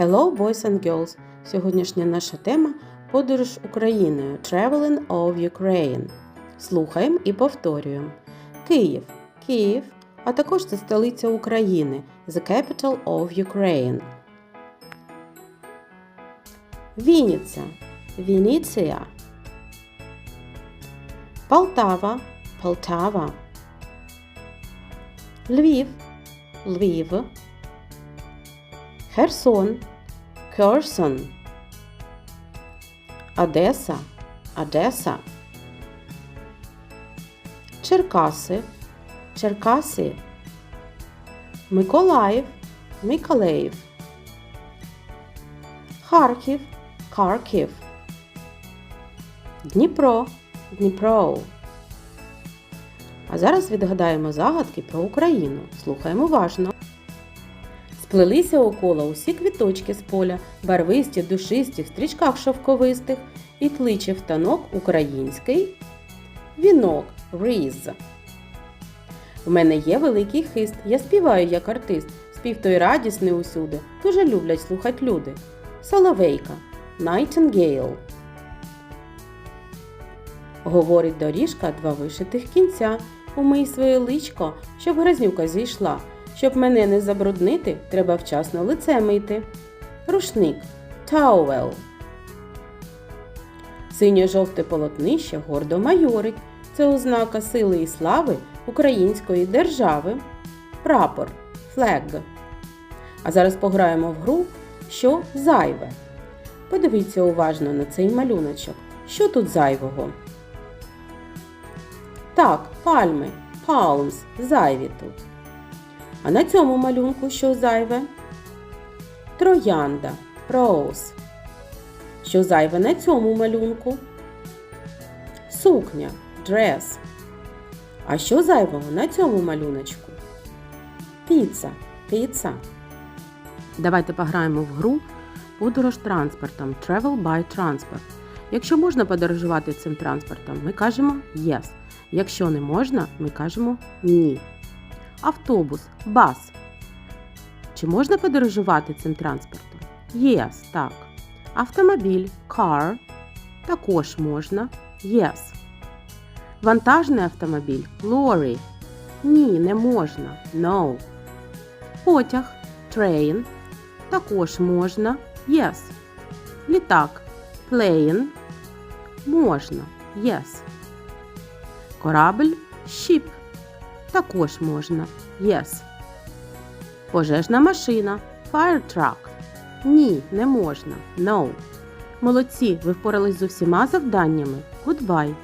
Hello, boys and girls! Сьогоднішня наша тема подорож Україною Traveling of Ukraine. Слухаємо і повторюємо. Київ Київ, а також це столиця України The capital of Ukraine. Вінниця Вініція. Полтава Полтава. Львів Львів. Херсон, Херсон, Одеса, Одеса, Черкаси, Черкаси, Миколаїв, Миколаїв, Харків, Харків, Дніпро, Дніпро. А зараз відгадаємо загадки про Україну. Слухаємо уважно. Сплелися около усі квіточки з поля, барвисті, душисті, в стрічках шовковистих, і кличе в танок український вінок різ. В мене є великий хист, я співаю як артист, спів той радісний усюди, дуже люблять слухать люди. Соловейка, Nightingale. Говорить доріжка два вишитих кінця. Умий своє личко, щоб грязнюка зійшла. Щоб мене не забруднити, треба вчасно лице мити. Рушник Towel. Синьо-жовте полотнище гордо майорить. Це ознака сили і слави української держави. Прапор Flag. А зараз пограємо в гру, що зайве. Подивіться уважно на цей малюночок. Що тут зайвого? Так, пальми. Palms. Зайві тут. А на цьому малюнку що зайве? Троянда Rose. Що зайве на цьому малюнку? Сукня Dress. А що зайвого на цьому малюночку? Піца Піца. Давайте пограємо в гру Подорож транспортом Travel by Transport. Якщо можна подорожувати цим транспортом, ми кажемо yes. Якщо не можна, ми кажемо ні. Автобус, бас. Чи можна подорожувати цим транспортом? Yes, так. Автомобіль, car. Також можна. Yes. Вантажний автомобіль lorry. Ні, не можна. No. Потяг train. Також можна. Yes. Літак plane. Можна. Yes. Корабль ship. Також можна. Yes. Пожежна машина. Fire truck. Ні, не можна. No. Молодці, ви впорались з усіма завданнями. Goodbye.